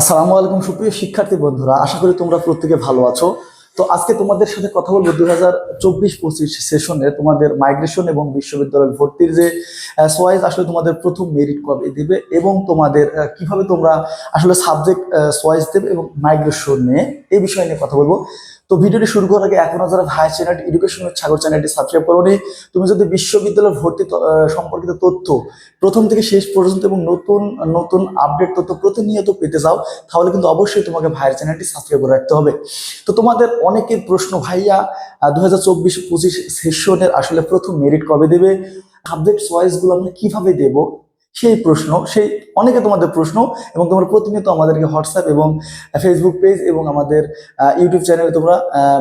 আসসালামু আলাইকুম সুপ্রিয় শিক্ষার্থী বন্ধুরা, আশা করি তোমরা প্রত্যেকে ভালো আছো। তো আজকে তোমাদের সাথে কথা বলব দুই হাজার চব্বিশ পঁচিশ সেশনে তোমাদের মাইগ্রেশন এবং বিশ্ববিদ্যালয় ভর্তির যে সোয়াইজ, আসলে তোমাদের প্রথম মেরিট কবে দেবে এবং তোমাদের কীভাবে তোমরা আসলে সাবজেক্ট সোয়াইজ দেবে এবং মাইগ্রেশন নিয়ে এই বিষয় নিয়ে কথা বলব। তো ভিডিওটি শুরু করার আগে এখনও যারা ভাই চ্যানেলটি এডুকেশন সাগর চ্যানেলটি সাবস্ক্রাইব করোনি, তুমি যদি বিশ্ববিদ্যালয় ভর্তি সম্পর্কিত তথ্য প্রথম থেকে শেষ পর্যন্ত এবং নতুন নতুন আপডেট তথ্য প্রতিনিয়ত পেতে চাও, তাহলে কিন্তু অবশ্যই তোমাকে ভাইয়ের চ্যানেলটি সাবস্ক্রাইব করে রাখতে হবে। তো তোমাদের অনেকের প্রশ্ন, ভাইয়া দু হাজার চব্বিশ সেশনের আসলে প্রথম মেরিট কবে দেবে? সাবজেক্ট ওয়াইজগুলো আমরা কীভাবে দেব? সেই প্রশ্ন, সেই অনেকে তোমাদের প্রশ্ন এবং তোমরা প্রতিনিয়ত আমাদেরকে হোয়াটসঅ্যাপ এবং ফেসবুক পেজ এবং আমাদের ইউটিউব চ্যানেলে তোমরা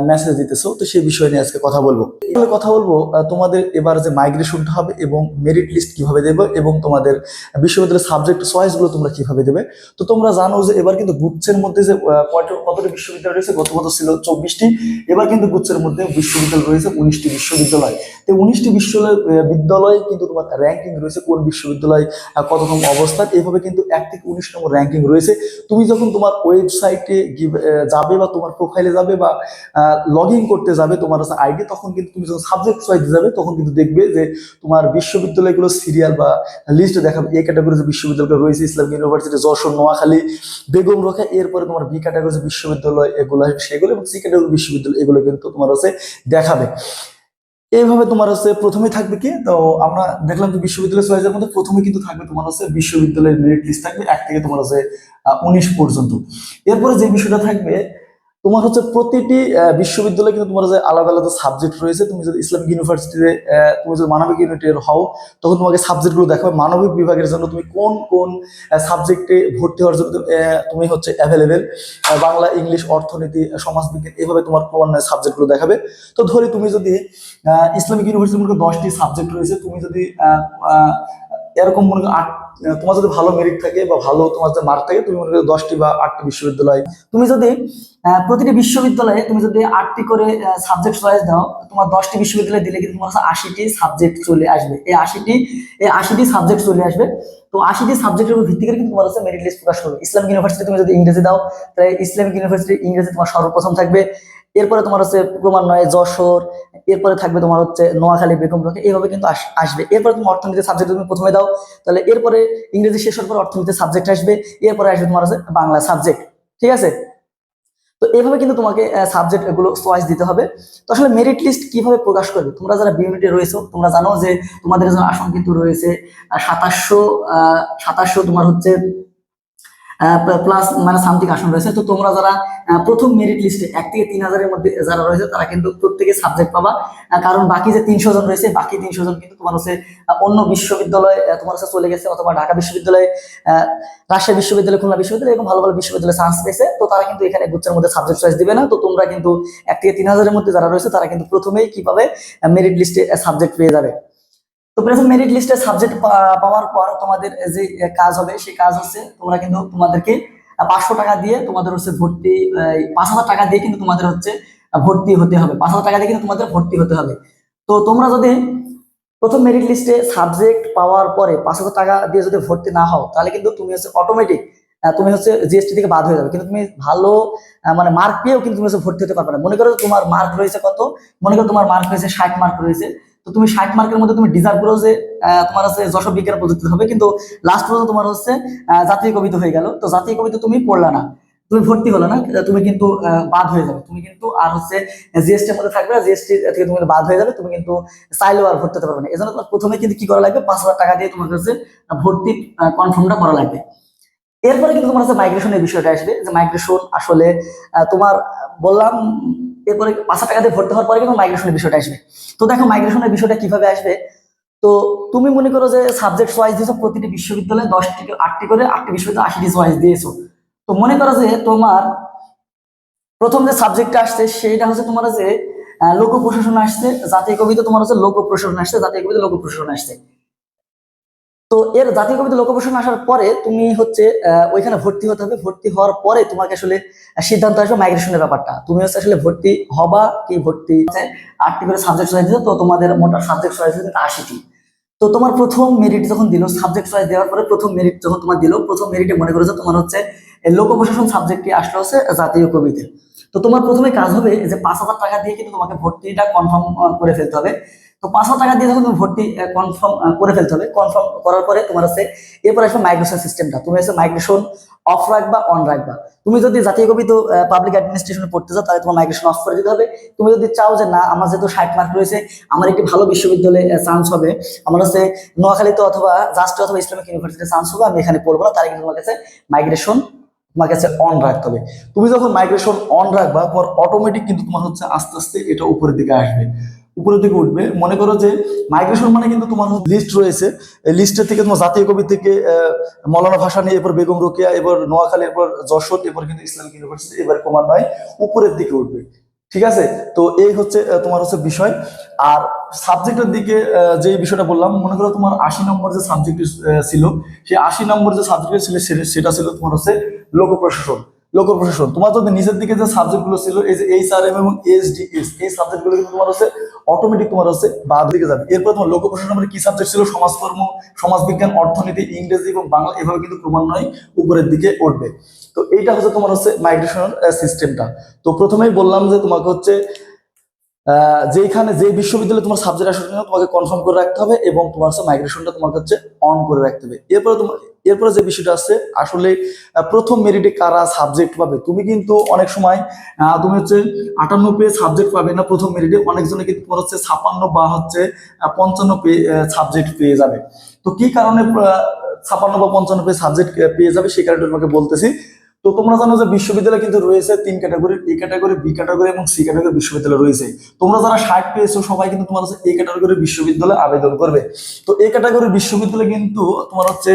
মেসেজ দিতেছো। তো সেই বিষয় নিয়ে আজকে কথা বলব। এবার কথা বলব তোমাদের এবার যে মাইগ্রেশনটা হবে এবং মেরিট লিস্ট কীভাবে দেবে এবং তোমাদের বিশ্ববিদ্যালয়ের সাবজেক্ট চয়েসগুলো তোমরা কীভাবে দেবে। তো তোমরা জানো যে এবার কিন্তু গুচ্ছের মধ্যে যে কয়টা বিশ্ববিদ্যালয় রয়েছে, গত বছর ছিল চব্বিশটি, এবার কিন্তু গুচ্ছের মধ্যে বিশ্ববিদ্যালয় রয়েছে উনিশটি বিশ্ববিদ্যালয়। তো উনিশটি বিশ্ববিদ্যালয় বিদ্যালয় কিন্তু তোমার র্যাঙ্কিং রয়েছে কোন বিশ্ববিদ্যালয় কততম অবস্থান এইভাবে কিন্তু এক থেকে উনিশ নম্বর র্যাঙ্কিং রয়েছে। তুমি যখন তোমার ওয়েবসাইটে যাবে বা তোমার প্রোফাইলে যাবে বা লগ ইন করতে যাবে, তোমার আছে আইডি তখন কিন্তু তুমি যখন সাবজেক্ট চয়েস যাবে, তখন কিন্তু দেখবে যে তোমার বিশ্ববিদ্যালয়গুলো সিরিয়াল বা লিস্ট দেখাবে। এ ক্যাটাগরি বিশ্ববিদ্যালয় রয়েছে ইসলামিক ইউনিভার্সিটি যশোর, নোয়াখালী, বেগম রোখা, এরপরে তোমার বি ক্যাটাগরি যে বিশ্ববিদ্যালয় এগুলো সেগুলো এবং সি ক্যাটাগরি বিশ্ববিদ্যালয় এগুলো কিন্তু তোমার হচ্ছে দেখাবে। এইভাবে তোমার হচ্ছে প্রথমে থাকবে কি? তো আমরা দেখলাম যে বিশ্ববিদ্যালয় চয়েসের মধ্যে প্রথমে কিন্তু থাকবে তোমার হচ্ছে বিশ্ববিদ্যালয়ের মেরিট লিস্ট থাকবে, এক থেকে তোমার হচ্ছে উনিশ পর্যন্ত। এরপরে যে বিষয়টা থাকবে তোমার হচ্ছে প্রতিটি বিশ্ববিদ্যালয়ে কিন্তু তোমার যে আলাদা আলাদা সাবজেক্ট রয়েছে তুমি যদি ইসলামিক ইউনিভার্সিটিতে তুমি যদি মানবিক ইউনিটের হও তখন তোমাকে সাবজেক্টগুলো দেখাবে। মানবিক বিভাগের জন্য তুমি কোন কোন সাবজেক্টে ভর্তি হওয়ার জন্য তুমি, হচ্ছে অ্যাভেলেবেল বাংলা ইংলিশ অর্থনীতি সমাজবিজ্ঞান এভাবে তোমার ক্রমান্বয়ে সাবজেক্টগুলো দেখাবে। তো ধরি তুমি যদি ইসলামিক ইউনিভার্সিটির মধ্যে দশটি সাবজেক্ট রয়েছে তুমি যদি এরকম মনে আট তোমার যদি ভালো মেরিট থাকে বা ভালো তোমার যে মার্ক থাকে, তুমি মনে করো দশটি বা আটটি বিশ্ববিদ্যালয়। তুমি যদি প্রতিটি বিশ্ববিদ্যালয়ে তুমি যদি আটটি করে সাবজেক্ট চয়েস দাও, তোমার দশটি বিশ্ববিদ্যালয়ে দিলে কিন্তু তোমার আশিটি সাবজেক্ট চলে আসবে। এই আশিটি এই আশিটি সাবজেক্ট চলে আসবে। তো আশিটি সাবজেক্টের উপর ভিত্তি করে কিন্তু তোমার কাছে মেরিট লিস্ট প্রকাশ করবে। ইসলামিক ইউনিভার্সিটি তুমি যদি ইংরেজি দাও, তাহলে ইসলামিক ইউনিভার্সিটি ইংরেজি তোমার সর্বপ্রথম থাকবে। এরপরে তোমার হচ্ছে ক্রমান্বয়ে যশোর, এরপরে থাকবে তোমার হচ্ছে নোয়াখালী বেগম রোকে এইভাবে কিন্তু আসবে। এরপরে তুমি অর্থনীতি সাবজেক্ট তুমি প্রথমে দাও, তাহলে এরপরে ইংরেজি শেষ হওয়ার পর অর্থনীতি সাবজেক্ট আসবে, এরপরে আসবে তোমার হচ্ছে বাংলা সাবজেক্ট ঠিক আছে? তো এইভাবে কিন্তু তোমাকে সাবজেক্ট এগুলো চয়েস দিতে হবে। তো আসলে মেরিট লিস্ট কীভাবে প্রকাশ করবে? তোমরা যারা বিউনিটে রয়েছো, তোমরা জানো যে তোমাদের জন্য আসন কিন্তু রয়েছে সাতাশশো সাতাশশো তোমার হচ্ছে প্লাস মানে সামথিং আসন রয়েছে। তো তোমরা যারা প্রথম মেরিট লিস্টে এক থেকে তিন হাজারের মধ্যে যারা রয়েছে, তারা কিন্তু প্রত্যেকে সাবজেক্ট পাবা। কারণ বাকি যে তিনশো জন রয়েছে, বাকি তিনশো জন কিন্তু তোমার হচ্ছে অন্য বিশ্ববিদ্যালয়ে তোমার হচ্ছে চলে গেছে অথবা ঢাকা বিশ্ববিদ্যালয়ে রাজশাহী বিশ্ববিদ্যালয়, খুলনা বিশ্ববিদ্যালয় এরকম ভালো ভালো বিশ্ববিদ্যালয়ে চান্স পেয়েছে তো তারা কিন্তু এখানে গুচ্ছের মধ্যে সাবজেক্ট চয়েস দিবে না। তো তোমরা কিন্তু এক থেকে তিন হাজারের মধ্যে যারা রয়েছে, তারা কিন্তু প্রথমেই কি পাবে মেরিট লিস্টে সাবজেক্ট পেয়ে যাবে। তো প্রথম মেরিট লিস্টে সাবজেক্ট পাওয়ার পর তোমাদের যে কাজ হবে, সেই কাজ হচ্ছে তোমরা কিন্তু তোমাদেরকে পাঁচশো টাকা দিয়ে তোমাদের হচ্ছে ভর্তি পাঁচ হাজার টাকা দিয়ে কিন্তু তোমাদের হচ্ছে ভর্তি হতে হবে। পাঁচ হাজার টাকা দিয়ে কিন্তু তোমাদের ভর্তি হতে হবে। তো তোমরা যদি প্রথম মেরিট লিস্টে সাবজেক্ট পাওয়ার পরে পাঁচ হাজার টাকা দিয়ে যদি ভর্তি না হও, তাহলে কিন্তু তুমি হচ্ছে অটোমেটিক তুমি হচ্ছে জিএসটি থেকে বাদ হয়ে যাবে। কিন্তু তুমি ভালো মানে মার্ক পেয়েও কিন্তু তুমি হচ্ছে ভর্তি হতে পারবে না। মনে করো তোমার মার্ক রয়েছে কত? মনে করো তোমার মার্ক রয়েছে ষাট মার্ক রয়েছে। তো তুমি ষাট মার্কের মধ্যে তুমি ডিজার্ভ করো যে তোমার হচ্ছে যশোর বিজ্ঞান প্রযুক্তি হবে। কিন্তু লাস্ট পর্যন্ত তোমার হচ্ছে জাতীয় কবিতা হয়ে গেল। তো জাতীয় কবিতা তুমি পড়লা না। তুমি ভর্তি হলো না তুমি কিন্তু বাদ হয়ে যাবে। তুমি কিন্তু আর হচ্ছে জিএসটি মধ্যে থাকবে জিএসটি থেকে তুমি বাদ হয়ে যাবে, তুমি কিন্তু চাইলেও আর ভর্তি হতে পারবে না। এজন্য তোমার প্রথমে কিন্তু কি করা লাগবে? পাঁচ হাজার টাকা দিয়ে তোমার কাছে ভর্তি কনফার্মটা করা লাগবে। এরপরে কিন্তু তোমার কাছে মাইগ্রেশনের বিষয়টা আসবে। যে মাইগ্রেশন আসলে তোমার বললাম এরপরে পাঁচ হাজার টাকা দিয়ে ভর্তি হওয়ার পরে কিন্তু মাইগ্রেশনের বিষয়টা আসবে। তো দেখো মাইগ্রেশনের বিষয়টা কীভাবে আসবে? তো তুমি মনে করো যে সাবজেক্ট ওয়াইজ দিয়েছ প্রতিটি বিশ্ববিদ্যালয়ে দশটি আটটি করে, আটটি বিশ্ববিদ্যালয় আশিটি ওয়াইজ দিয়েছ। তো মনে করো যে তোমার প্রথম যে সাবজেক্টটা আসছে, সেইটা হচ্ছে তোমার যে লোক প্রশাসন আসছে, জাতীয় কবিতা তোমার হচ্ছে লোক প্রশাসন আসছে, জাতীয় কবিতা লোক প্রশাসন আসছে। তো এর জাতীয় কবিতা লোক প্রশাসন আসার পরে তুমি হচ্ছে ওইখানে ভর্তি হতে হবে। ভর্তি হওয়ার পরে তোমাকে আসলে সিদ্ধান্ত আসবে মাইগ্রেশনের ব্যাপারটা। তুমি হচ্ছে আসলে ভর্তি হবা কি ভর্তি আটটি করে সাবজেক্ট দিতে তো তোমাদের মোটা সাবজেক্ট চয়েস দিতে আশিটি। তো তোমার প্রথম মেরিট যখন দিল সাবজেক্ট চয়েস দেওয়ার পরে প্রথম মেরিট যখন তোমার দিল, প্রথম মেরিটে মনে করেছ তোমার হচ্ছে লোক প্রশাসন সাবজেক্টটি আসলে হচ্ছে জাতীয় কবিতে। তো তোমার প্রথমে কাজ হবে যে পাঁচ হাজার টাকা দিয়ে কিন্তু তোমাকে ভর্তিটা কনফার্ম করে ফেলতে হবে। তো পাঁচ হাজার টাকা দিয়ে তুমি ভর্তি কনফার্ম করে ফেলতে হবে। কনফার্ম করার পরে তোমার হচ্ছে, এরপর আসবে মাইগ্রেশন সিস্টেমটা তুমি হচ্ছে মাইগ্রেশন অফ রাখবা অন রাখবা। তুমি যদি জাতীয় কবি তো পাবলিক অ্যাডমিনিস্ট্রেশনে পড়তে চাও, তাহলে তোমার মাইগ্রেশন অফ করে দিতে হবে। তুমি যদি চাও যে না, আমার যেহেতু ষাট মার্ক রয়েছে, আমার একটি ভালো বিশ্ববিদ্যালয়ে চান্স হবে। আমার হচ্ছে নোয়াখালীতে অথবা জাস্টে অথবা ইসলামিক ইউনিভার্সিটিতে চান্স হবে, আমি এখানে পড়ব না, তার কিন্তু তোমার কাছে মাইগ্রেশন তোমার কাছে অন রাখতে হবে। তুমি যখন মাইগ্রেশন অন রাখবা, পর অটোমেটিক কিন্তু তোমার হচ্ছে আস্তে আস্তে এটা উপরের দিকে আসবে। উপরের দিকে উঠবে। মনে করো যে মাইগ্রেশন মানে কিন্তু তোমার লিস্ট রয়েছে। এই লিস্টের থেকে তোমার জাতীয় কবি থেকে মৌলানা ভাষা নিয়ে এরপর বেগম রোকেয়া এবার নোয়াখালী, এরপর যশোর, এরপর কিন্তু ইসলামিক ইউনিভার্সিটি এবার ক্রমান্বয়ে উপরের দিকে উঠবে। ঠিক আছে? তো এই হচ্ছে তোমার হচ্ছে বিষয়। আর সাবজেক্টের দিকে যে বিষয়টা বললাম, মনে করো তোমার আশি নম্বর যে সাবজেক্ট ছিল, সেই আশি নম্বর যে সাবজেক্ট ছিল সেটা ছিল তোমার হচ্ছে লোক প্রশাসন লোক প্রশাসন তোমার যদি নিচের দিকে যে সাবজেক্টগুলো ছিল, এই যে এইচ আর এম এবং এইচডিএস এই সাবজেক্টগুলো কিন্তু তোমার হচ্ছে অটোমেটিক তোমার হচ্ছে বাদ দিকে যাবে। এরপর তোমার লোক প্রশাসন মানে কি সাবজেক্ট ছিল? সমাজকর্ম, সমাজবিজ্ঞান, অর্থনীতি, ইংরেজি এবং বাংলা, এভাবে কিন্তু ক্রমান্বয়ে উপরের দিকে উঠবে। তো এইটা হচ্ছে তোমার হচ্ছে মাইগ্রেশনাল সিস্টেমটা তো প্রথমেই বললাম যে তোমাকে হচ্ছে যেখানে যে বিশ্ববিদ্যালয়ে তোমার সাবজেক্ট জন্য তোমাকে কনফার্ম করে রাখতে হবে এবং তোমার হচ্ছে মাইগ্রেশনটা তোমাকে হচ্ছে অন করে রাখতে হবে। এরপরে তোমার, এরপরে যে বিষয়টা আছে, আসলে প্রথম মেরিটে কারা সাবজেক্ট পাবে? তুমি কিন্তু অনেক সময় তুমি হচ্ছে আটান্ন পেয়ে সাবজেক্ট পাবে না প্রথম মেরিটে অনেকজনে কিন্তু তোমার হচ্ছে ছাপান্ন বা হচ্ছে পঞ্চান্ন পেয়ে সাবজেক্ট পেয়ে যাবে। তো কি কারণে ছাপান্ন বা পঞ্চান্ন পেয়ে সাবজেক্ট পেয়ে যাবে? সেই কারণে তোমাকে বলতেছি তো তোমরা জানো যে বিশ্ববিদ্যালয় কিন্তু রয়েছে তিন category A category B category এবং সি ক্যাটাগরি বিশ্ববিদ্যালয় রয়েছে। তোমরা যারা ষাট পেয়েছ, সবাই কিন্তু তোমার হচ্ছে এ ক্যাটাগরির বিশ্ববিদ্যালয়ে আবেদন করবে। তো এ ক্যাটাগরি বিশ্ববিদ্যালয় কিন্তু তোমার হচ্ছে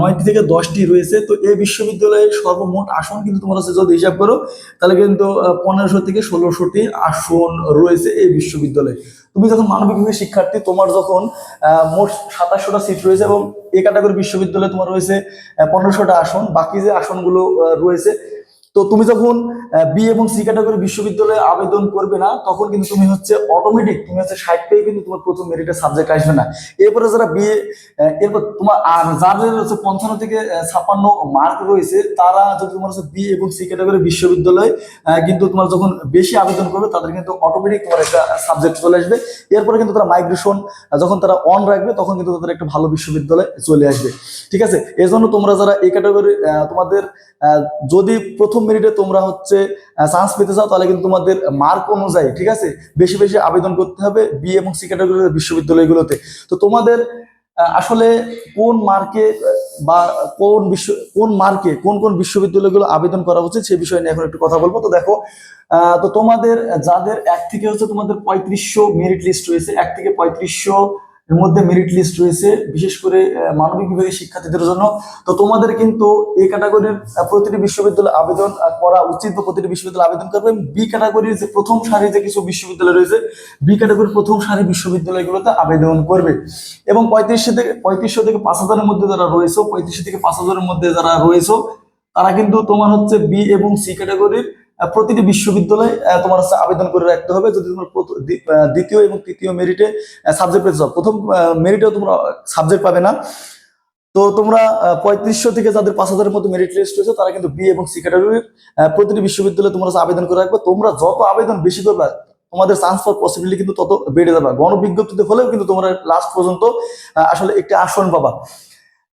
নয়টি থেকে দশটি রয়েছে। তো এই বিশ্ববিদ্যালয়ের সর্বমোট আসন কিন্তু তোমার হচ্ছে যদি হিসাব করো, তাহলে কিন্তু পনেরোশো থেকে ষোলোশোটি আসন রয়েছে এই বিশ্ববিদ্যালয়ে। তুমি যখন মানবিক বিভাগের শিক্ষার্থী, তোমার যখন মোট সাতাশশোটা সিট রয়েছে এবং এ ক্যাটাগরি বিশ্ববিদ্যালয়ে তোমার রয়েছে পনেরোশোটা আসন, বাকি যে আসনগুলো রয়েছে তো তুমি যখন বি এবং সি ক্যাটাগরি বিশ্ববিদ্যালয়ে আবেদন করবে না, তখন কিন্তু তুমি হচ্ছে অটোমেটিক তুমি হচ্ছে ষাট পেয়ে কিন্তু তোমার প্রথম মেরিটের সাবজেক্ট আসবে না। এরপরে যারা বিএ এরপর তোমার, আর যাদের হচ্ছে পঞ্চান্ন থেকে ছাপ্পান্ন মার্ক রয়েছে, তারা যদি তোমার হচ্ছে বি এবং সি ক্যাটাগরি বিশ্ববিদ্যালয়ে কিন্তু তোমার যখন বেশি আবেদন করবে, তাদের কিন্তু অটোমেটিক তোমার একটা সাবজেক্ট চলে আসবে। এরপরে কিন্তু তারা মাইগ্রেশন যখন তারা অন রাখবে, তখন কিন্তু তাদের একটা ভালো বিশ্ববিদ্যালয় চলে আসবে। ঠিক আছে? এর জন্য তোমরা যারা এই ক্যাটাগরি তোমাদের যদি প্রথম মেরিটে তোমরা হচ্ছে চান্স পেতে চাও, তাহলে কিন্তু তোমাদের মার্ক অনুযায়ী, ঠিক আছে? বেশি বেশি আবেদন করতে হবে বি এবং সি ক্যাটাগরির বিশ্ববিদ্যালয়গুলোতে। তো তোমাদের আসলে কোন মার্কে বা কোন বিশ্ব, কোন মার্কে কোন কোন বিশ্ববিদ্যালয়গুলো আবেদন করা উচিত, সে বিষয়ে নিয়ে এখন একটু কথা বলব। তো দেখো তো তোমাদের, যাদের এক থেকে হচ্ছে তোমাদের পঁয়ত্রিশশো মেরিট লিস্ট রয়েছে, এক থেকে পঁয়ত্রিশশো এর মধ্যে মেরিট লিস্ট রয়েছে, বিশেষ করে মানবিক বিভাগের শিক্ষার্থীদের জন্য। তো তোমাদের কিন্তু এই ক্যাটাগরির প্রতিটি বিশ্ববিদ্যালয়ে আবেদন করা উচিত বা প্রতিটি বিশ্ববিদ্যালয়ে আবেদন করবে। বি ক্যাটাগরির যে প্রথম সারি যে কিছু বিশ্ববিদ্যালয় রয়েছে বি ক্যাটাগরির প্রথম সারি বিশ্ববিদ্যালয়গুলোতে আবেদন করবে। এবং পঁয়ত্রিশশো থেকে পঁয়ত্রিশশো থেকে পাঁচ হাজারের মধ্যে যারা রয়েছে, পঁয়ত্রিশশো থেকে পাঁচ হাজারের মধ্যে যারা রয়েছে, তারা কিন্তু তোমার হচ্ছে বি এবং সি ক্যাটাগরির প্রতিটি বিশ্ববিদ্যালয়ে তোমার হচ্ছে আবেদন করে রাখতে হবে যদি তোমার দ্বিতীয় এবং তৃতীয় মেরিটে সাবজেক্ট পেতে চাও। প্রথম মেরিটেও তোমরা সাবজেক্ট পাবে না। তো তোমরা পঁয়ত্রিশশো থেকে যাদের পাঁচ হাজারের মতো মেরিট লিস্ট রয়েছে, তারা কিন্তু বি এবং সি ক্যাটাগরির প্রতিটি বিশ্ববিদ্যালয়ে তোমরা আবেদন করে রাখবে। তোমরা যত আবেদন বেশি করবে, তোমাদের চান্স পাওয়ার পসিবিলিটি কিন্তু তত বেড়ে যাবে। গণবিজ্ঞপ্তিতে হলেও কিন্তু তোমরা লাস্ট পর্যন্ত আসলে একটি আসন পাবা।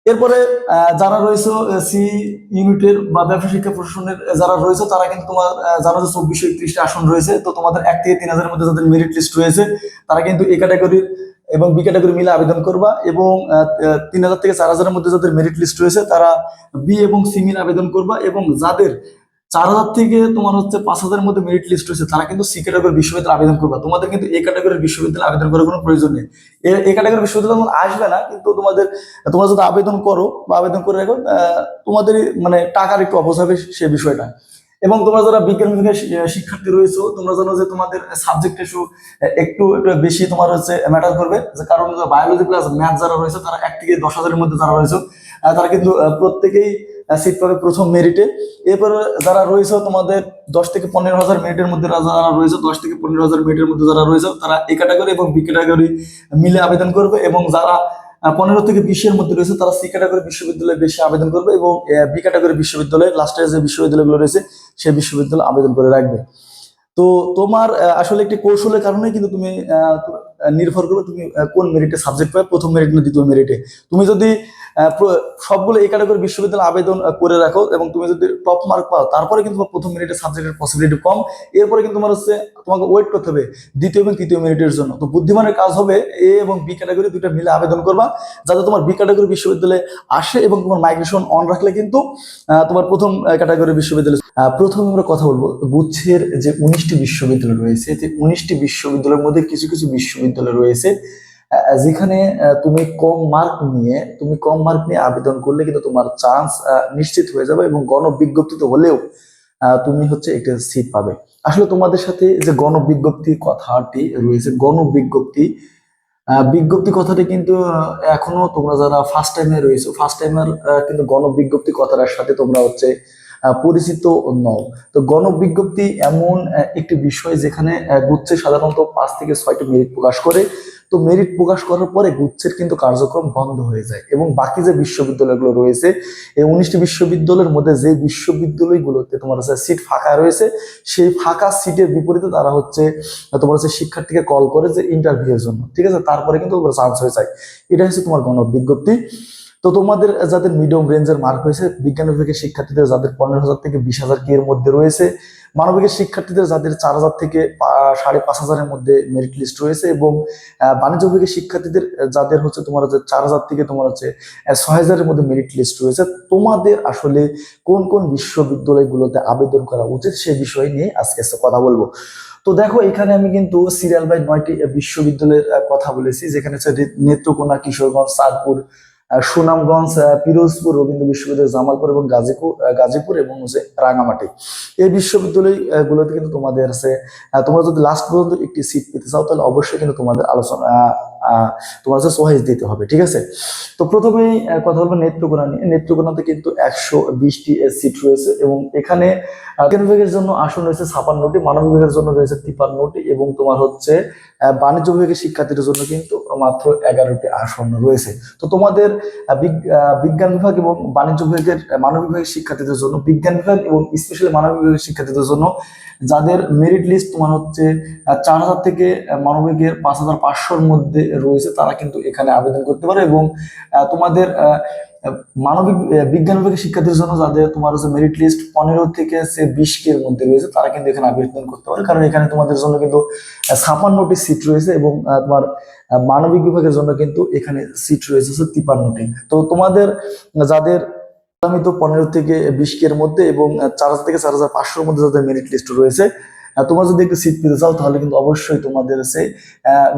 এরপরে যারা রয়েছে সি ইউনিটের বা ব্যবসা শিক্ষা প্রশাসনের যারা রয়েছে, তারা কিন্তু তোমার যারা যে চব্বিশশো একত্রিশটা আসন রয়েছে। তো তোমাদের এক থেকে তিন হাজারের মধ্যে যাদের মেরিট লিস্ট রয়েছে, তারা কিন্তু এ ক্যাটাগরির এবং বি ক্যাটাগরি মিলে আবেদন করবা এবং তিন হাজার থেকে চার হাজারের মধ্যে যাদের মেরিট লিস্ট রয়েছে, তারা বি এবং সি মিলে আবেদন করবা এবং যাদের চার হাজার থেকে তোমার হচ্ছে পাঁচ হাজারের মধ্যে মেরিট লিস্ট রয়েছে, তারা কিন্তু সি ক্যাটাগরি বিশ্ববিদ্যালয়ে আবেদন করবা। তোমাদের কিন্তু এই ক্যাটাগরির বিশ্ববিদ্যালয়ে আবেদন করার কোনো প্রয়োজন নেই। এ- ক্যাটাগরি বিশ্ববিদ্যালয় আসবে না, কিন্তু তোমাদের, তোমরা যদি আবেদন করো বা আবেদন করে রাখো তোমাদের মানে টাকার একটু অপচয় হবে সে বিষয়টা। এবং তোমরা যারা বিজ্ঞান বিভাগের শিক্ষার্থী রয়েছে, তোমরা জানো যে তোমাদের সাবজেক্ট একটু একটু একটু বেশি তোমার হচ্ছে ম্যাটার করবে। যে কারণ বায়োলজি প্লাস ম্যাথ যারা রয়েছে, তারা এক থেকে দশ হাজারের মধ্যে যারা রয়েছে তারা কিন্তু প্রত্যেকেই সিট পাবে প্রথম মেরিটে এরপরে যারা রয়েছে তোমাদের দশ থেকে পনেরো হাজার মেরিটের মধ্যে যারা রয়েছে, দশ থেকে পনেরো হাজার মেরিটের মধ্যে যারা রয়েছে, তারা এ ক্যাটাগরি এবং বি ক্যাটাগরি মিলে আবেদন করবে এবং যারা পনেরো থেকে বিশের মধ্যে রয়েছে, তারা সি ক্যাটাগরি বিশ্ববিদ্যালয়ে বেশি আবেদন করবে এবং বি ক্যাটাগরি বিশ্ববিদ্যালয়ে লাস্টের যে বিশ্ববিদ্যালয়গুলো রয়েছে সেই বিশ্ববিদ্যালয়ে আবেদন করে রাখবে। তো তোমার আসলে একটি কৌশলের কারণে কিন্তু তুমি নির্ভর করবে তুমি কোন মেরিটে সাবজেক্ট পাবে। প্রথম মেরিট না দ্বিতীয় মেরিটে তুমি যদি সবগুলো এই ক্যাটাগরি বিশ্ববিদ্যালয়ে আবেদন করে রাখো এবং তুমি যদি টপ মার্ক পাও, তারপরে কিন্তু প্রথম মিনিটের সাবজেক্টের পসিবিলিটি কম। এরপরে কিন্তু তোমার হচ্ছে তোমাকে ওয়েট করতে হবে দ্বিতীয় এবং তৃতীয় মিনিটের জন্য। তো বুদ্ধিমানের কাজ হবে এ এবং বি ক্যাটাগরি দুটো মিলে আবেদন করবা, যাতে তোমার বি ক্যাটাগরি বিশ্ববিদ্যালয়ে আসে এবং তোমার মাইগ্রেশন অন রাখলে কিন্তু তোমার প্রথম ক্যাটাগরি বিশ্ববিদ্যালয় প্রথমে আমরা কথা বলব গুচ্ছের যে উনিশটি বিশ্ববিদ্যালয় রয়েছে। যে উনিশটি বিশ্ববিদ্যালয়ের মধ্যে কিছু কিছু বিশ্ববিদ্যালয় রয়েছে। যেখানে তুমি কম মার্ক নিয়ে তুমি কম মার্ক নিয়ে আবেদন করলে কিন্তু তোমার চান্স নিশ্চিত হয়ে যাবে এবং গণবিজ্ঞপ্তিতে হলেও আহ, তুমি হচ্ছে একটা সিট পাবে। আসলে তোমাদের সাথে যে গণবিজ্ঞপ্তি কথাটি রয়েছে গণবিজ্ঞপ্তি বিজ্ঞপ্তি কথাটি কিন্তু এখনও তোমরা যারা ফার্স্ট টাইমে রয়েছো ফার্স্ট টাইমের কিন্তু গণবিজ্ঞপ্তি কথাটার সাথে তোমরা হচ্ছে পরিচিত নও। তো গণবিজ্ঞপ্তি এমন একটি বিষয় যেখানে গুচ্ছে সাধারণত পাঁচ থেকে ছয়টি মেরিট প্রকাশ করে। তো মেরিট প্রকাশ করার পরে গুচ্ছের কিন্তু কার্যক্রম বন্ধ হয়ে যায় এবং বাকি যে বিশ্ববিদ্যালয়গুলো রয়েছে, এই উনিশটি বিশ্ববিদ্যালয়ের মধ্যে যে বিশ্ববিদ্যালয়গুলোতে তোমার হচ্ছে সিট ফাঁকা রয়েছে, সেই ফাঁকা সিটের বিপরীতে তারা হচ্ছে তোমার হচ্ছে শিক্ষার্থীকে কল করে যে ইন্টারভিউর জন্য। ঠিক আছে? তারপরে কিন্তু চান্স হয়ে যায়। এটা হচ্ছে তোমার গণবিজ্ঞপ্তি। তো তোমাদের যাদের মিডিয়াম রেঞ্জের মার্ক হয়েছে বিজ্ঞান বিভাগের শিক্ষার্থীদের যাদের পনেরো হাজার থেকে বিশ হাজার কি এর মধ্যে রয়েছে, মানবিকের শিক্ষার্থীদের যাদের চার হাজার থেকে সাড়ে পাঁচ হাজারের মধ্যে মেরিট লিস্ট রয়েছে এবং বাণিজ্য বিভাগের শিক্ষার্থীদের যাদের হচ্ছে তোমার হচ্ছে চার হাজার থেকে তোমার হচ্ছে ছয় হাজারের মধ্যে মেরিট লিস্ট রয়েছে, তোমাদের আসলে কোন কোন বিশ্ববিদ্যালয়গুলোতে আবেদন করা উচিত সে বিষয় নিয়ে আজকে কথা বলব। তো দেখো, এখানে আমি কিন্তু সিরিয়াল বাই নয়টি বিশ্ববিদ্যালয়ের কথা বলেছি, যেখানে হচ্ছে নেত্রকোনা, কিশোরগঞ্জ, চাঁদপুর সুনামগঞ্জ পিরোজপুর, রবীন্দ্র বিশ্ববিদ্যালয়, জামালপুর এবং গাজীপুর গাজীপুর এবং হচ্ছে রাঙামাটি এই বিশ্ববিদ্যালয়গুলোতে গুলোতে কিন্তু তোমাদের আছে তোমরা যদি লাস্ট পর্যন্ত একটি সিট পেতে চাও, তাহলে অবশ্যই কিন্তু তোমাদের আলোচনা তোমার হচ্ছে সোহাইজ দিতে হবে, ঠিক আছে? তো প্রথমেই কথা বলব নেত্রকোনা নিয়ে। নেত্রকোনাতে কিন্তু একশো বিশটি সিট রয়েছে এবং এখানে বিভাগের জন্য আসন রয়েছে ছাপান্নটি, মানব বিভাগের জন্য রয়েছে তিপান্নটি এবং তোমার হচ্ছে বাণিজ্য বিভাগের শিক্ষার্থীদের জন্য কিন্তু মাত্র এগারোটি আসন রয়েছে। তো তোমাদের বিজ্ঞান বিভাগ এবং বাণিজ্য বিভাগের মানব বিভাগের শিক্ষার্থীদের জন্য, বিজ্ঞান বিভাগ এবং স্পেশালি মানব বিভাগের শিক্ষার্থীদের জন্য যাদের মেরিট লিস্ট তোমার হচ্ছে চার হাজার থেকে মানবিকের পাঁচ হাজার পাঁচশোর মধ্যে রয়েছে, তারা কিন্তু এখানে আবেদন করতে পারে এবং তোমাদের মানবিক বিজ্ঞান বিভাগের শিক্ষার্থীর জন্য যাদের তোমার হচ্ছে মেরিট লিস্ট পনেরো থেকে সে বিশ কে মধ্যে রয়েছে, তারা কিন্তু এখানে আবেদন করতে পারে। কারণ এখানে তোমাদের জন্য কিন্তু ছাপান্নটি সিট রয়েছে এবং তোমার মানবিক বিভাগের জন্য কিন্তু এখানে সিট রয়েছে তিপান্নটি তো তোমাদের যাদের আমি তো পনেরো থেকে বিশ কে মধ্যে এবং চার হাজার থেকে চার হাজার পাঁচশোর মধ্যে যাদের মেরিট লিস্ট রয়েছে তোমরা যদি একটু সিট পেতে চাও, তাহলে কিন্তু অবশ্যই তোমাদের সেই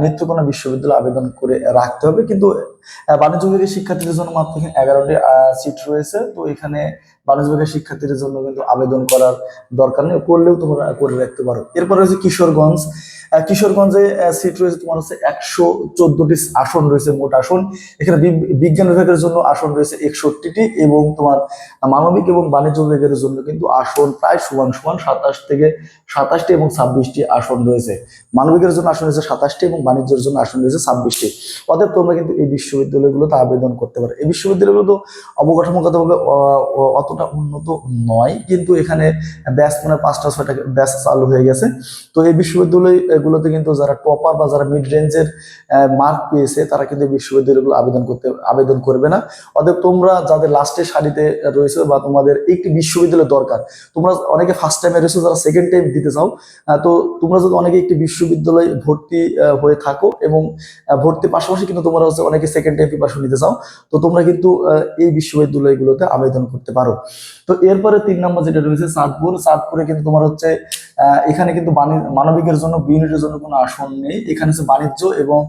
নেত্রকোনা বিশ্ববিদ্যালয়ে আবেদন করে রাখতে হবে। কিন্তু বাণিজ্য বিভাগের শিক্ষার্থীদের জন্য মাত্র এগারোটি সিট রয়েছে। তো এখানে বাণিজ্য বিভাগের শিক্ষার্থীদের জন্য কিন্তু আবেদন করার দরকার নেই। করলেও তোমরা করে রাখতে পারো। এরপরে রয়েছে কিশোরগঞ্জ। কিশোরগঞ্জে সিট রয়েছে তোমার হচ্ছে একশো আসন রয়েছে, মোট আসন। এখানে বিজ্ঞান বিভাগের জন্য আসন রয়েছে একষট্টিটি এবং তোমার মানবিক এবং বাণিজ্য বিভাগের জন্য কিন্তু আসন প্রায় সমান সমান সাতাশ থেকে সাতাশটি এবং ছাব্বিশটি আসন রয়েছে। মানবিকের জন্য আসন রয়েছে সাতাশটি এবং বাণিজ্যের জন্য আসন রয়েছে ছাব্বিশটি অতএব তোমরা কিন্তু এই বিশ্ববিদ্যালয়গুলোতে আবেদন করতে পারো। এই বিশ্ববিদ্যালয়গুলো তো অবকাঠামোগতভাবে অতটা উন্নত নয়, কিন্তু এখানে ব্যাচ মানে পাঁচটা, ছয়টা ব্যাচ চালু হয়ে গেছে। তো এই বিশ্ববিদ্যালয় গুলোতে কিন্তু যারা টপার বা যারা মিড রেঞ্জের মার্ক পেয়েছে তারা কিন্তু বিশ্ববিদ্যালয়গুলো আবেদন করতে আবেদন করবে না। অতএব তোমরা যাদের লাস্টের সারিতে রয়েছে বা তোমাদের একটি বিশ্ববিদ্যালয় দরকার তোমরা অনেকে ফার্স্ট টাইমে রয়েছে যারা সেকেন্ড টাইম দিতে চাও তো তোমরা যদি অনেকে একটি বিশ্ববিদ্যালয়ে ভর্তি হয়ে থাকো এবং আহ, ভর্তির পাশাপাশি কিন্তু তোমরা হচ্ছে অনেকে সেকেন্ড টাইম প্রিপারেশন নিতে চাও তো তোমরা কিন্তু এই বিশ্ববিদ্যালয়গুলোতে আবেদন করতে পারো। তো এরপরে তিন নম্বর যেটা রয়েছে চাঁদপুর চাঁদপুরে কিন্তু তোমার হচ্ছে এখানে কিন্তু মানবিকের জন্য বি ইউনিটের জন্য কোনো আসন নেই। এখানে হচ্ছে বাণিজ্য এবং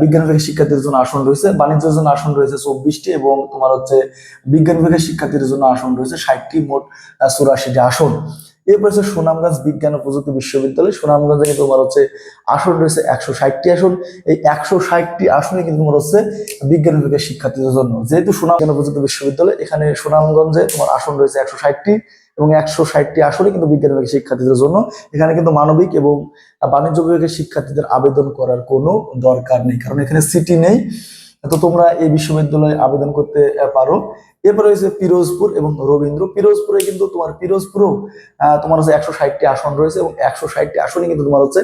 বিজ্ঞান বিভাগের শিক্ষার্থীদের জন্য আসন রয়েছে। বাণিজ্যের জন্য আসন রয়েছে চব্বিশটি এবং তোমার হচ্ছে বিজ্ঞান বিভাগের শিক্ষার্থীদের জন্য আসন রয়েছে ষাটটি, মোট চুরাশিটি আসন। এরপর হচ্ছে সুনামগঞ্জ বিজ্ঞান ও প্রযুক্তি বিশ্ববিদ্যালয়। সুনামগঞ্জে কিন্তু তোমার হচ্ছে আসন রয়েছে একশো ষাটটি আসন। এই একশো ষাটটি আসনে কিন্তু তোমার হচ্ছে বিজ্ঞান বিভাগের শিক্ষার্থীদের জন্য। যেহেতু সুনাম বিজ্ঞান ও প্রযুক্তি বিশ্ববিদ্যালয়, এখানে সুনামগঞ্জে তোমার আসন রয়েছে একশো ষাটটি। এবং একশো ষাটটি আসনে কিন্তু বিজ্ঞান বিভাগের শিক্ষার্থীদের জন্য এখানে কিন্তু মানবিক এবং বাণিজ্য বিভাগের শিক্ষার্থীদের আবেদন করার কোনো দরকার নেই, কারণ এখানে সিটি নেই। তো তোমরা এই বিশ্ববিদ্যালয়ে আবেদন করতে পারো। এরপরে রয়েছে পিরোজপুর এবং রবীন্দ্র। পিরোজপুরে কিন্তু তোমার, পিরোজপুরেও তোমার হচ্ছে একশো ষাটটি আসন রয়েছে এবং একশো ষাটটি আসনই কিন্তু তোমার হচ্ছে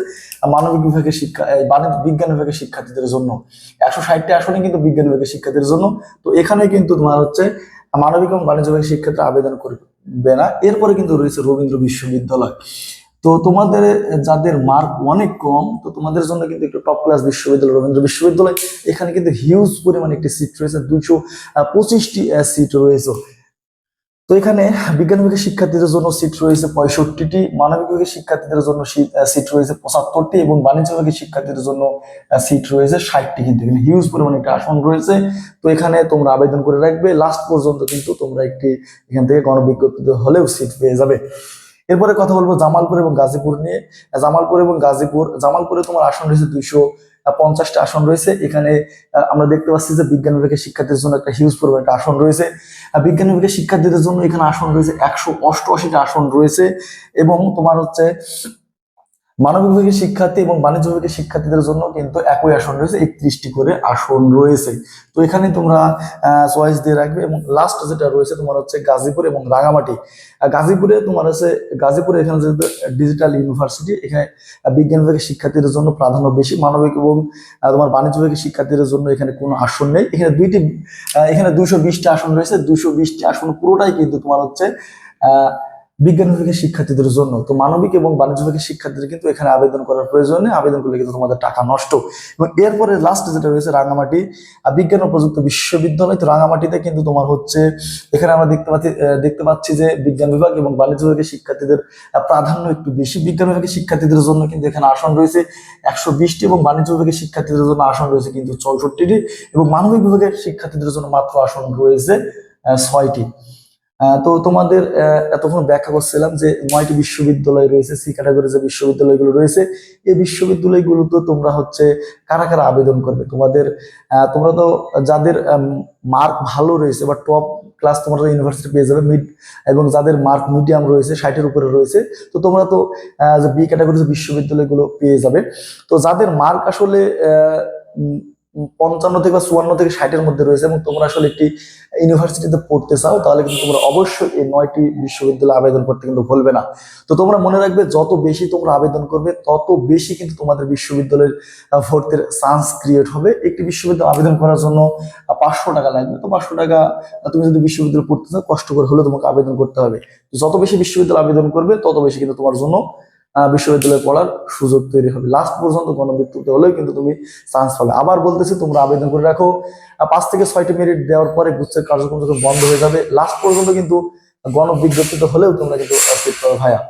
মানবিক বিভাগের শিক্ষা বাণিজ্য, বিজ্ঞান বিভাগের শিক্ষার্থীদের জন্য। একশো ষাটটি আসনই কিন্তু বিজ্ঞান বিভাগের শিক্ষার্থীদের জন্য। তো এখানে কিন্তু তোমার হচ্ছে মানবিক এবং বাণিজ্য বিভাগের শিক্ষাতে আবেদন করবে না। এরপরে কিন্তু রয়েছে রবীন্দ্র বিশ্ববিদ্যালয়। তো তোমাদের, যাদের মার্ক অনেক কম, তো তোমাদের জন্য কিন্তু একটু টপ ক্লাস বিশ্ববিদ্যালয়, রবীন্দ্র বিশ্ববিদ্যালয়। এখানে কিন্তু হিউজ পরিমাণে একটি সিট রয়েছে দুশো পঁচিশটি সিট রয়েছে। তো এখানে বিজ্ঞান বিভাগের শিক্ষার্থীদের জন্য সিট রয়েছে পঁয়ষট্টিটি, মানবিক বিভাগের শিক্ষার্থীদের জন্য সিট রয়েছে পঁচাত্তরটি এবং বাণিজ্য বিভাগের শিক্ষার্থীদের জন্য সিট রয়েছে ষাটটি কিন্তু এখানে হিউজ পরিমাণে একটা আসন রয়েছে। তো এখানে তোমরা আবেদন করে রাখবে লাস্ট পর্যন্ত কিন্তু তোমরা একটি এখান থেকে গণবিজ্ঞপ্তি হলেও সিট পেয়ে যাবে। এরপরে কথা বলব জামালপুর এবং গাজীপুর নিয়ে। জামালপুর এবং গাজীপুর, জামালপুরে তোমার আসন রয়েছে দুইশো পঞ্চাশটা আসন রয়েছে। এখানে আমরা দেখতে পাচ্ছি যে বিজ্ঞান বিভাগের শিক্ষার্থীদের জন্য একটা হিউজ পরিমাণ একটা আসন রয়েছে। বিজ্ঞান বিভাগের শিক্ষার্থীদের জন্য এখানে আসন রয়েছে একশো অষ্টআশিটা আসন রয়েছে এবং তোমার হচ্ছে মানবিক বিভাগের শিক্ষার্থী এবং বাণিজ্য বিভাগের শিক্ষার্থীদের জন্য কিন্তু একই আসন রয়েছে, একত্রিশটি করে আসন রয়েছে। তো এখানে তোমরা চয়েস দিয়ে রাখবে এবং লাস্ট যেটা রয়েছে তোমার হচ্ছে গাজীপুর এবং রাঙামাটি। গাজীপুরে তোমার হচ্ছে, গাজীপুরে এখানে যেহেতু ডিজিটাল ইউনিভার্সিটি এখানে বিজ্ঞান বিভাগের শিক্ষার্থীদের জন্য প্রাধান্য বেশি। মানবিক এবং তোমার বাণিজ্য বিভাগের শিক্ষার্থীদের জন্য এখানে কোনো আসন নেই। এখানে দুইটি এখানে দুশো বিশটি আসন রয়েছে। দুশো বিশটি আসন পুরোটাই কিন্তু তোমার হচ্ছে, আহ বিজ্ঞান বিভাগের শিক্ষার্থীদের জন্য। তো মানবিক এবং বাণিজ্য বিভাগের শিক্ষার্থীদের কিন্তু এখানে আবেদন করার প্রয়োজন নেই। আবেদন করলে কিন্তু তোমাদের টাকা নষ্ট। এবং এরপরে লাস্ট যেটা রয়েছে রাঙামাটি বিজ্ঞান ও প্রযুক্তি বিশ্ববিদ্যালয়। তো রাঙামাটিতে কিন্তু তোমার হচ্ছে, এখানে আমরা দেখতে পাচ্ছি দেখতে পাচ্ছি যে বিজ্ঞান বিভাগ এবং বাণিজ্য বিভাগের শিক্ষার্থীদের প্রাধান্য একটু বেশি। বিজ্ঞান বিভাগের শিক্ষার্থীদের জন্য কিন্তু এখানে আসন রয়েছে একশো বিশটি এবং বাণিজ্য বিভাগের শিক্ষার্থীদের জন্য আসন রয়েছে কিন্তু চৌষট্টিটি। এবং মানবিক বিভাগের শিক্ষার্থীদের জন্য মাত্র আসন রয়েছে ছয়টি। তো তোমাদের এতক্ষণ ব্যাখ্যা করছিলাম যে নয়টি বিশ্ববিদ্যালয় রয়েছে, সি ক্যাটাগরি যে বিশ্ববিদ্যালয়গুলো রয়েছে। এই বিশ্ববিদ্যালয়গুলোতে তোমরা হচ্ছে কারা কারা আবেদন করবে? তোমাদের তোমরা তো যাদের মার্ক ভালো রয়েছে বা টপ ক্লাস তোমরা ইউনিভার্সিটি পেয়ে যাবে মিড এবং যাদের মার্ক মিডিয়াম রয়েছে, ষাটের উপরে রয়েছে, তো তোমরা তো বি ক্যাটাগরি বিশ্ববিদ্যালয়গুলো পেয়ে যাবে। তো যাদের মার্ক আসলে পঞ্চান্ন থেকে বা চুয়ান্ন থেকে ষাটের মধ্যে রয়েছে এবং তোমরা আসলে একটি ইউনিভার্সিটিতে পড়তে চাও, তাহলে কিন্তু তোমরা অবশ্যই এই নয়টি বিশ্ববিদ্যালয়ে আবেদন করতে কিন্তু ভুলবে না। তো তোমরা মনে রাখবে, যত বেশি তোমরা আবেদন করবে, তত বেশি কিন্তু তোমাদের বিশ্ববিদ্যালয়ের ভর্তির চান্স ক্রিয়েট হবে। একটি বিশ্ববিদ্যালয় আবেদন করার জন্য পাঁচশো টাকা লাগবে। তো পাঁচশো টাকা তুমি যদি বিশ্ববিদ্যালয় পড়তে চাও, কষ্ট করে হলেও তোমাকে আবেদন করতে হবে। যত বেশি বিশ্ববিদ্যালয় আবেদন করবে, তত বেশি কিন্তু তোমার জন্য বিশ্ববিদ্যালয়ে পড়ার সুযোগ তৈরি হবে। লাস্ট পর্যন্ত গণবিজ্ঞপ্তি হলেও কিন্তু তুমি চান্স পাবে। আবার বলতেছি, তোমরা আবেদন করে রাখো। পাঁচ থেকে ছয়টি মেরিট দেওয়ার পরে গুচ্ছের কার্যক্রম যখন বন্ধ হয়ে যাবে লাস্ট পর্যন্ত কিন্তু গণবিজ্ঞপ্তিতে হলেও তোমরা কিন্তু ভাইয়া।